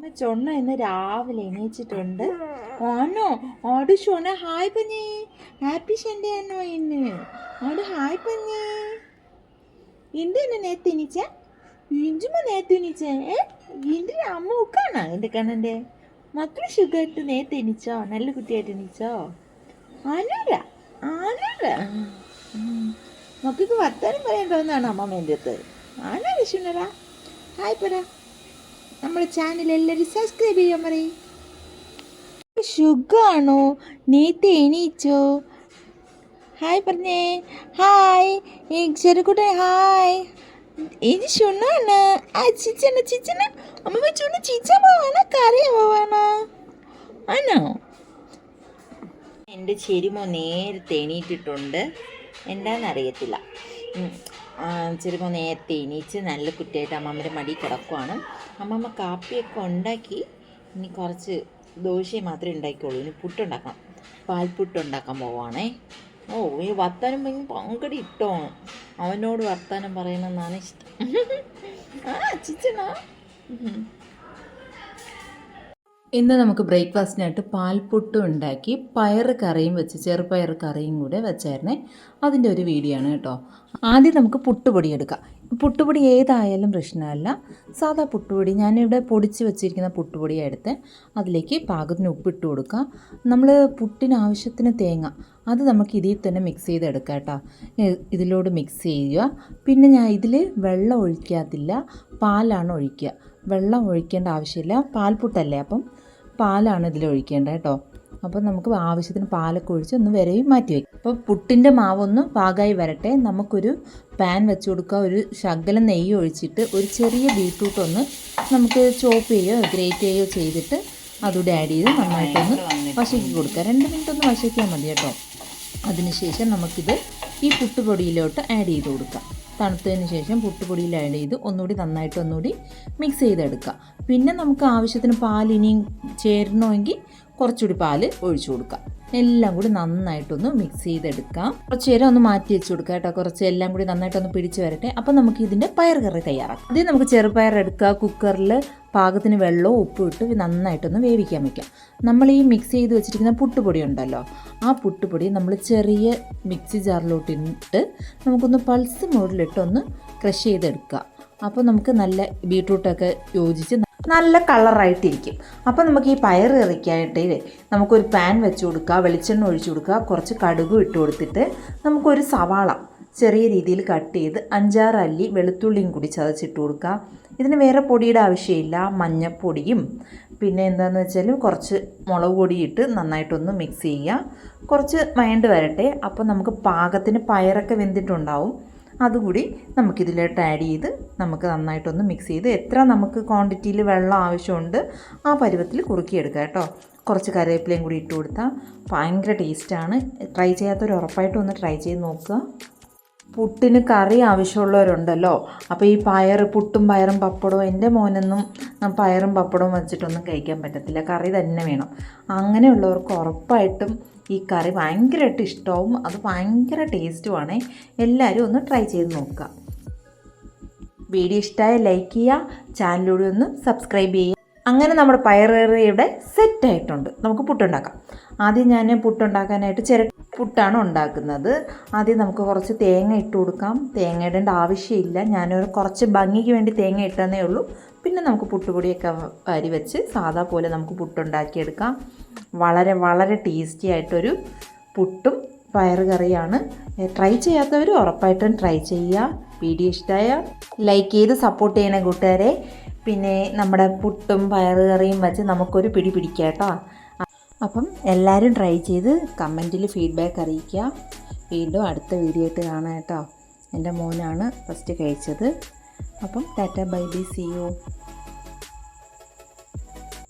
അമ്മ ചൊണ്ണ ഇന്ന് രാവിലെ എണീച്ചിട്ടുണ്ട്. ആണോ? ആട് ചൊണ്ണ ഹായ് പഞ്ഞേ. ഹാപ്പി സൺഡേ ആണോ ഇന്ന്? ആട് ഹായ് പഞ്ഞേ. എന്തിനാ നേരത്തെ എണീച്ച? ഇഞ്ചുമ നേരത്തെ എണീച്ച? ഏ? എന്തിനാ അമ്മ ഉക്കാണോ എന്റെ കണ്ണന്റെ? മാത്രം ഇട്ട് നേരത്തെ എണീച്ചോ? നല്ല കുട്ടിയായിട്ട് എണീച്ചോ? ആനൂര? ആനൂര? മക്കൾക്ക് വർത്താനം പറയേണ്ടതെന്നാണ് അമ്മമ്മേന്റെ അടുത്ത് ആനാ വിഷുണരാ ഹായ് പറ. നമ്മുടെ ചാനൽ എല്ലാവരും സബ്സ്ക്രൈബ് ചെയ്യാൻ പറയും. സുഖാണോ നേരത്തെ എണീച്ചോ? ഹായ് പറഞ്ഞേ. ഹായ് ചെറുകുട്ടൻ ഹായ് ഇത് ചുണ്ണാണ് ആ ചിച്ചന ചിച്ചന. അമ്മ ചുണ്ണ ചിച്ച പോവാണ് കറി പോവാണ്. ആണോ? എന്റെ ചെരുമോ നേരത്തെ എണീറ്റിട്ടുണ്ട്. എന്താണെന്നറിയത്തില്ല ചെരുമോ നേരത്തെ എണീച്ച് നല്ല കുട്ടിയായിട്ട് അമ്മമ്മയുടെ മടി കിടക്കുവാണ്. അമ്മമ്മ കാപ്പിയൊക്കെ ഉണ്ടാക്കി ഇനി കുറച്ച് ദോശയും മാത്രമേ ഉണ്ടാക്കിയുള്ളൂ. ഇനി പുട്ടുണ്ടാക്കാം പാൽപുട്ട് ഉണ്ടാക്കാൻ പോവാണേ. ഓ ഈ വർത്താനം ഭയങ്കര പങ്കടി ഇട്ടോ. അവനോട് വർത്താനം പറയണമെന്നാണ് ഇഷ്ടം. ആ ചിച്ചനാ. ഇന്ന് നമുക്ക് ബ്രേക്ക്ഫാസ്റ്റിനായിട്ട് പാൽപുട്ടും ഉണ്ടാക്കി പയർ കറിയും വെച്ച് ചെറുപയർ കറിയും കൂടെ വെച്ചായിരുന്നേ. അതിന്റെ ഒരു വീഡിയോ ആണ് കേട്ടോ. ആദ്യം നമുക്ക് പുട്ടുപൊടി എടുക്കാം. പുട്ടുപൊടി ഏതായാലും പ്രശ്നമല്ല. സാധാ പുട്ടുപൊടി ഞാനിവിടെ പൊടിച്ച് വെച്ചിരിക്കുന്ന പുട്ടുപൊടി എടുത്ത് അതിലേക്ക് പാകത്തിന് ഉപ്പിട്ട് കൊടുക്കുക നമ്മൾ പുട്ടിന് ആവശ്യത്തിന് തേങ്ങ അത് നമുക്ക് ഇതിൽ തന്നെ മിക്സ് ചെയ്തെടുക്കാം കേട്ടോ. ഇതിലോട് മിക്സ് ചെയ്യുക. പിന്നെ ഞാൻ ഇതിൽ വെള്ളം ഒഴിക്കാത്തില്ല പാലാണ് ഒഴിക്കുക. വെള്ളം ഒഴിക്കേണ്ട ആവശ്യമില്ല. പാൽപുട്ടല്ലേ അപ്പം? പാലാണ് ഇതിൽ ഒഴിക്കേണ്ടത് കേട്ടോ. അപ്പോൾ നമുക്ക് ആവശ്യത്തിന് പാലൊക്കെ ഒഴിച്ച് ഒന്ന് വരെയും മാറ്റി വയ്ക്കും അപ്പോൾ പുട്ടിന്റെ മാവൊന്ന് പാകമായി വരട്ടെ. നമുക്കൊരു പാൻ വെച്ച് കൊടുക്കുക. ഒരു ശകലം നെയ്യ് ഒഴിച്ചിട്ട് ഒരു ചെറിയ ബീട്രൂട്ട് ഒന്ന് നമുക്ക് ചോപ്പ് ചെയ്യുകയോ ഗ്രേറ്റ് ചെയ്യുകയോ ചെയ്തിട്ട് അതുകൂടെ ആഡ് ചെയ്ത് നന്നായിട്ടൊന്ന് വശക്കി കൊടുക്കുക. രണ്ട് മിനിറ്റ് ഒന്ന് വശക്കിയാൽ മതി കേട്ടോ. അതിനുശേഷം നമുക്കിത് ഈ പുട്ടുപൊടിയിലോട്ട് ആഡ് ചെയ്ത് കൊടുക്കാം. തണുത്തതിന് ശേഷം പുട്ടുപൊടിയിൽ ആഡ് ചെയ്ത് ഒന്നുകൂടി നന്നായിട്ട് ഒന്നുകൂടി മിക്സ് ചെയ്തെടുക്കുക. പിന്നെ നമുക്ക് ആവശ്യത്തിന് പാൽ ഇനിയും ചേരണമെങ്കിൽ കുറച്ചുകൂടി പാൽ ഒഴിച്ചു കൊടുക്കാം എല്ലാം കൂടി നന്നായിട്ടൊന്ന് മിക്സ് ചെയ്തെടുക്കാം. കുറച്ച് നേരം ഒന്ന് മാറ്റി വെച്ച് കൊടുക്കുക കേട്ടോ. കുറച്ച് എല്ലാം കൂടി നന്നായിട്ടൊന്ന് പിടിച്ച് വരട്ടെ. അപ്പം നമുക്ക് ഇതിന്റെ പയർ കറി തയ്യാറാക്കാം. ആദ്യം നമുക്ക് ചെറുപയർ എടുക്കുക കുക്കറിൽ പാകത്തിന് വെള്ളവും ഉപ്പും ഇട്ട് നന്നായിട്ടൊന്ന് വേവിക്കാൻ വയ്ക്കാം നമ്മൾ ഈ മിക്സ് ചെയ്ത് വെച്ചിരിക്കുന്ന പുട്ടുപൊടി ഉണ്ടല്ലോ ആ പുട്ടുപൊടി നമ്മൾ ചെറിയ മിക്സി ജാറിലോട്ട് ഇട്ട് നമുക്കൊന്ന് പൾസ് മോഡിലിട്ടൊന്ന് ക്രഷ് ചെയ്തെടുക്കുക അപ്പോൾ നമുക്ക് നല്ല ബീട്രൂട്ടൊക്കെ യോജിച്ച് നല്ല കളറായിട്ടിരിക്കും. അപ്പോൾ നമുക്ക് ഈ പയർ കറിക്കായിട്ട് നമുക്കൊരു പാൻ വെച്ച് കൊടുക്കുക വെളിച്ചെണ്ണ ഒഴിച്ചു കൊടുക്കുക കുറച്ച് കടുകും ഇട്ട് കൊടുത്തിട്ട് നമുക്കൊരു സവാള ചെറിയ രീതിയിൽ കട്ട് ചെയ്ത് അഞ്ചാറ് അല്ലി വെളുത്തുള്ളിയും കൂടി ചതച്ചിട്ട് കൊടുക്കുക. ഇതിന് വേറെ പൊടിയുടെ ആവശ്യമില്ല മഞ്ഞപ്പൊടിയും. പിന്നെ എന്താണെന്ന് വെച്ചാൽ കുറച്ച് മുളക് പൊടി ഇട്ട് നന്നായിട്ടൊന്ന് മിക്സ് ചെയ്യുക. കുറച്ച് വയണ്ട് വരട്ടെ അപ്പോൾ നമുക്ക് പാകത്തിന് പയറൊക്കെ വെന്തിട്ടുണ്ടാവും. അതുകൂടി നമുക്കിതിലോട്ട് ആഡ് ചെയ്ത് നമുക്ക് നന്നായിട്ടൊന്ന് മിക്സ് ചെയ്ത് എത്ര നമുക്ക് ക്വാണ്ടിറ്റിയിൽ വെള്ളം ആവശ്യമുണ്ട് ആ പരുവത്തിൽ കുറുക്കിയെടുക്കുക കേട്ടോ. കുറച്ച് കറിവേപ്പിലയും കൂടി ഇട്ട് കൊടുത്താൽ ഭയങ്കര ടേസ്റ്റാണ് ട്രൈ ചെയ്യാത്തവർ ഉറപ്പായിട്ടും ഒന്ന് ട്രൈ ചെയ്ത് നോക്കുക. പുട്ടിന് കറി ആവശ്യമുള്ളവരുണ്ടല്ലോ. അപ്പോൾ ഈ പയർ പുട്ടും പയറും പപ്പടവും എന്റെ മോനൊന്നും പയറും പപ്പടവും വെച്ചിട്ടൊന്നും കഴിക്കാൻ പറ്റത്തില്ല. കറി തന്നെ വേണം. അങ്ങനെയുള്ളവർക്ക് ഉറപ്പായിട്ടും ഈ കറി ഭയങ്കരമായിട്ട് ഇഷ്ടവും അത് ഭയങ്കര ടേസ്റ്റുമാണ് എല്ലാവരും ഒന്ന് ട്രൈ ചെയ്ത് നോക്കുക. വീഡിയോ ഇഷ്ടമായ ലൈക്ക് ചെയ്യുക ചാനലിലൂടെ ഒന്ന് സബ്സ്ക്രൈബ് ചെയ്യുക. അങ്ങനെ നമ്മുടെ പയറേറിയുടെ സെറ്റായിട്ടുണ്ട് നമുക്ക് പുട്ടുണ്ടാക്കാം. ആദ്യം ഞാൻ പുട്ടുണ്ടാക്കാനായിട്ട് ചിര പുട്ടാണ് ഉണ്ടാക്കുന്നത്. ആദ്യം നമുക്ക് കുറച്ച് തേങ്ങ ഇട്ട് കൊടുക്കാം. തേങ്ങ ഇടേണ്ട ആവശ്യമില്ല. ഞാനൊരു കുറച്ച് ഭംഗിക്ക് വേണ്ടി തേങ്ങ ഇട്ടെന്നേ ഉള്ളൂ. പിന്നെ നമുക്ക് പുട്ടുപൊടിയൊക്കെ അരി വെച്ച് സാധാ പോലെ നമുക്ക് പുട്ടുണ്ടാക്കിയെടുക്കാം. വളരെ വളരെ ടേസ്റ്റി ആയിട്ടൊരു പുട്ടും പയറുകറിയാണ്. ട്രൈ ചെയ്യാത്തവർ ഉറപ്പായിട്ടും ട്രൈ ചെയ്യുക. വീഡിയോ ഇഷ്ടമായ ലൈക്ക് ചെയ്ത് സപ്പോർട്ട് ചെയ്യുന്ന കൂട്ടുകാരെ. പിന്നെ നമ്മുടെ പുട്ടും പയറുകറിയും വെച്ച് നമുക്കൊരു പിടി പിടിക്കാം കേട്ടോ. അപ്പം എല്ലാവരും ട്രൈ ചെയ്ത് കമന്റിൽ ഫീഡ്ബാക്ക് അറിയിക്കുക. വീണ്ടും അടുത്ത വീഡിയോ ആയിട്ട് കാണാം കേട്ടോ. എന്റെ മോനാണ് ഫസ്റ്റ് കഴിച്ചത്. അപ്പം tata bye bye see you